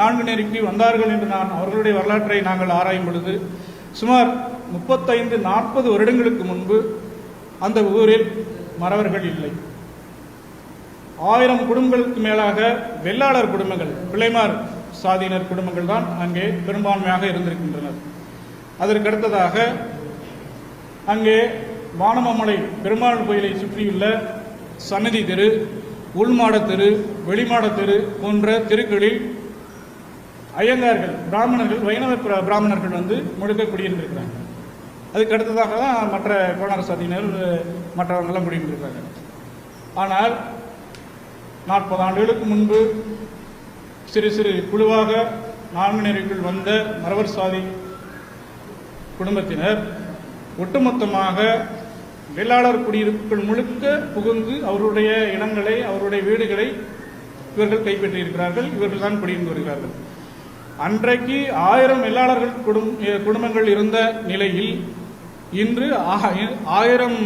நான்கு நெருக்கி வந்தார்கள் என்று நான் அவர்களுடைய வரலாற்றை நாங்கள் ஆராயும் பொழுது சுமார் முப்பத்தைந்து நாற்பது வருடங்களுக்கு முன்பு அந்த ஊரில் மறவர்கள் இல்லை. ஆயிரம் குடும்பங்களுக்கு மேலாக வெள்ளாளர் குடும்பங்கள் பிள்ளைமார் சாதியினர் குடும்பங்கள் தான் அங்கே பெரும்பான்மையாக இருந்திருக்கின்றனர். அதற்கடுத்ததாக அங்கே வானமமலை பெருமாள் கோயிலை சுற்றியுள்ள சன்னதி தெரு உள்மாட தெரு வெளிமாட தெரு போன்ற தெருக்களில் ஐயங்கார்கள் பிராமணர்கள் வைணவ பிராமணர்கள் வந்து முழுக்க குடியிருந்திருக்கிறாங்க. அதுக்கு அடுத்ததாக தான் மற்ற கோணார சாதியினர் மற்றவங்கெல்லாம் குடியிருந்திருக்கிறாங்க. ஆனால் நாற்பது ஆண்டுகளுக்கு முன்பு சிறு சிறு குழுவாக நான்கினருக்குள் வந்த மறவர் சாதி குடும்பத்தினர் ஒட்டுமொத்தமாக வேளாளர் குடியிருப்புகள் முழுக்க புகுந்து அவருடைய இடங்களை அவருடைய வீடுகளை இவர்கள் கைப்பற்றியிருக்கிறார்கள் இவர்கள் தான் குடியிருந்து வருகிறார்கள். அன்றைக்கு ஆயிரம் வெள்ளாளர்கள் குடும் குடும்பங்கள் இருந்த நிலையில் இன்று ஆயிரம்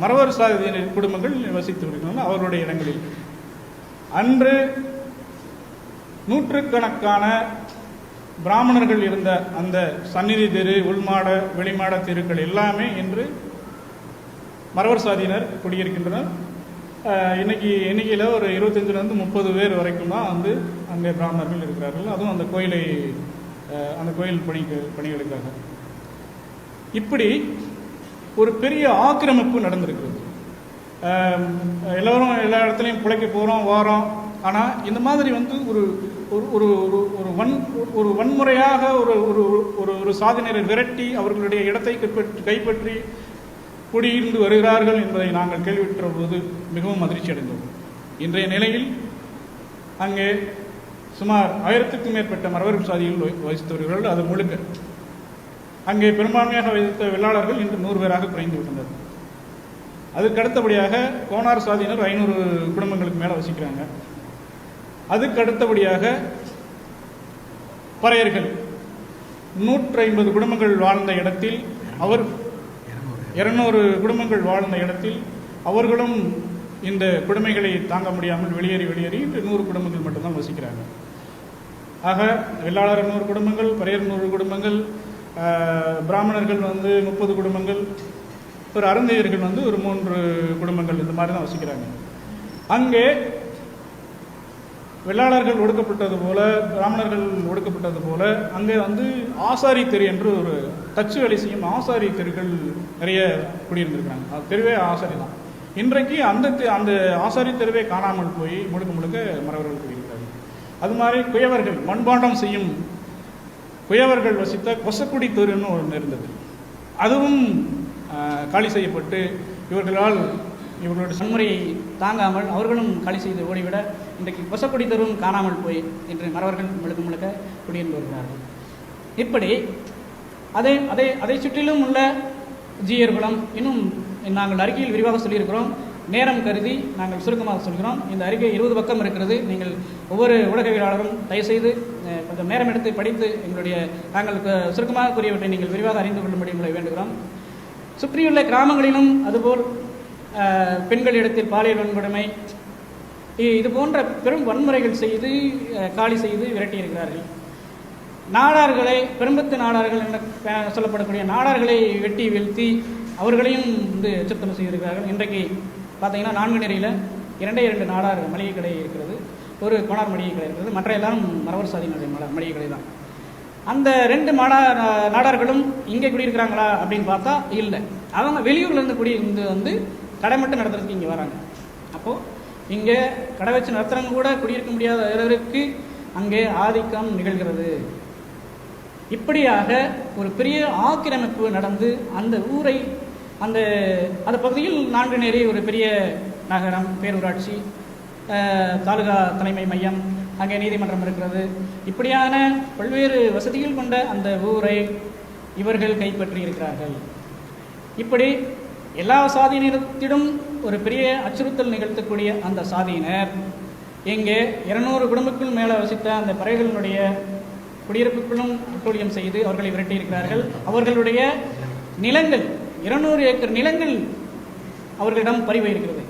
மரவர் சாதியினர் குடும்பங்கள் வசித்து வருகின்றன அவருடைய இடங்களில். அன்று நூற்றுக்கணக்கான பிராமணர்கள் இருந்த அந்த சந்நிதி தெரு உள்மாட வெளிமாட தெருக்கள் எல்லாமே இன்று மரவர் சாதியினர் குடியிருக்கின்றனர் இன்னைக்கு எண்ணிக்கையில் ஒரு இருபத்தஞ்சிலேருந்து முப்பது பேர் வரைக்கும் தான் வந்து அங்கே பிராமணர்கள் இருக்கிறார்கள். அதுவும் அந்த கோயிலை அந்த கோயில் பணிக்கு பணிகளுக்காக. இப்படி ஒரு பெரிய ஆக்கிரமிப்பு நடந்திருக்கிறது. எல்லோரும் எல்லா இடத்துலையும் பிழைக்க போகிறோம் வாரோம். ஆனால் இந்த மாதிரி வந்து ஒரு ஒரு ஒரு ஒரு ஒரு வன் ஒரு வன்முறையாக ஒரு ஒரு ஒரு ஒரு சாதியினரை விரட்டி அவர்களுடைய இடத்தை கைப்பற்றி கைப்பற்றி குடியிருந்து வருகிறார்கள் என்பதை நாங்கள் கேள்வியுற்ற போது மிகவும் அதிர்ச்சி அடைந்தோம். இன்றைய நிலையில் அங்கே சுமார் ஆயிரத்துக்கும் மேற்பட்ட மரபு சாதிகள் வசித்து வருகிறார்கள் அது முழுக்க அங்கே பெரும்பான்மையாக வசித்த வெள்ளாளர்கள் இன்று நூறு பேராக குறைந்து விட்டனர். அதுக்கு அடுத்தபடியாக கோனார் சாதியினர் ஐநூறு குடும்பங்களுக்கு மேலே வசிக்கிறாங்க. அதுக்கு அடுத்தபடியாக பறையர்கள் நூற்றி ஐம்பது குடும்பங்கள் வாழ்ந்த இடத்தில் அவர் இருநூறு குடும்பங்கள் வாழ்ந்த இடத்தில் அவர்களும் இந்த கொடுமைகளை தாங்க முடியாமல் வெளியேறி வெளியேறி இன்று நூறு குடும்பங்கள் மட்டும்தான் வசிக்கிறாங்க. ஆக வெள்ளாளர் நூறு குடும்பங்கள் பறையர் நூறு குடும்பங்கள் பிராமணர்கள் வந்து முப்பது குடும்பங்கள் ஒரு அருந்தையர்கள் வந்து ஒரு மூன்று குடும்பங்கள் இந்த மாதிரி தான் வசிக்கிறாங்க. அங்கே வெள்ளாளர்கள் ஒடுக்கப்பட்டது போல பிராமணர்கள் ஒடுக்கப்பட்டது போல அங்கே வந்து ஆசாரி தெரு என்று ஒரு தச்சு வேலை செய்யும் ஆசாரி தெருக்கள் நிறைய குடியிருந்திருக்கிறாங்க. அது தெருவே ஆசாரி தான். இன்றைக்கு அந்த தெ- அந்த ஆசாரி தெருவே காணாமல் போய் முழுக்க முழுக்க மறவர்கள் குடியிருக்கிறார்கள். அது மாதிரி குயவர்கள் மண்பாண்டம் செய்யும் குயவர்கள் வசித்த கொசக்குடி தெருன்னு ஒன்று இருந்தது. அதுவும் காலி செய்யப்பட்டு இவர்களால் இவர்களுடைய வன்முறையை தாங்காமல் அவர்களும் காலி செய்து ஓடிவிட இன்றைக்கு கொசக்குடி தெருவும் காணாமல் போய் இன்று மறவர்கள் முழுக்க முழுக்க குடியிருந்து வருகிறார்கள். இப்படி அதை அதை அதை சுற்றிலும் உள்ள ஜீயர்குளம் இன்னும் நாங்கள் அறிக்கையில் விரிவாக சொல்லியிருக்கிறோம். நேரம் கருதி நாங்கள் சுருக்கமாக சொல்கிறோம். இந்த அறிக்கை இருபது பக்கம் இருக்கிறது. நீங்கள் ஒவ்வொரு ஊடகவியலாளரும் தயவுசெய்து கொஞ்சம் நேரம் எடுத்து படித்து எங்களுடைய நாங்கள் சுருக்கமாக கூறியவற்றை நீங்கள் விரிவாக அறிந்து கொள்ளும்படி உங்களை வேண்டுகிறோம். சுற்றியுள்ள கிராமங்களிலும் அதுபோல் பெண்களிடத்தில் பாலியல் வன்கொடுமை இது போன்ற பெரும் வன்முறைகள் செய்து காலி செய்து விரட்டியிருக்கிறார்கள். நாடார்களை பெரும்பத்து நாடார்கள் என சொல்லப்படக்கூடிய நாடார்களை வெட்டி வீழ்த்தி அவர்களையும் வந்து சுத்தம் செய்திருக்கிறார்கள். இன்றைக்கு பார்த்தீங்கன்னா நான்கு நிறையில் இரண்டே இரண்டு நாடார் மளிகை கடை இருக்கிறது. ஒரு கோணார் மளிகை கடை இருக்கிறது. மற்ற எல்லாரும் மரவர் சாதியினுடைய மல மளிகை கடை தான். அந்த ரெண்டு மாடா நா- நாடார்களும் இங்கே குடியிருக்கிறாங்களா அப்படின்னு பார்த்தா இல்லை. அவங்க வெளியூர்ல இருந்து வந்து கடை மட்டும் நடத்துறதுக்கு இங்கே வராங்க. அப்போது இங்கே கடை வச்சு நடத்துறவங்க கூட குடியிருக்க முடியாத அளவிற்கு அங்கே ஆதிக்கம் நிகழ்கிறது. இப்படியாக ஒரு பெரிய ஆக்கிரமிப்பு நடந்து அந்த ஊரை அந்த அந்த பகுதியில் நான்கு நேரி ஒரு பெரிய நகரம் பேரூராட்சி தாலுகா தலைமை மையம் அங்கே நீதிமன்றம் இருக்கிறது. இப்படியான பல்வேறு வசதிகள் கொண்ட அந்த ஊரை இவர்கள் கைப்பற்றி இருக்கிறார்கள் இப்படி எல்லா சாதியினத்திடம் ஒரு பெரிய அச்சுறுத்தல் நிகழ்த்தக்கூடிய அந்த சாதியினர் இங்கே இருநூறு குடும்பத்துக்குள் மேலே வசித்த அந்த பறவைகளினுடைய குடியிருப்புகளும் அட்டூழியம் செய்து அவர்களை விரட்டியிருக்கிறார்கள். அவர்களுடைய நிலங்கள் இருநூறு ஏக்கர் நிலங்கள் அவர்களிடம் பறிவு இருக்கிறது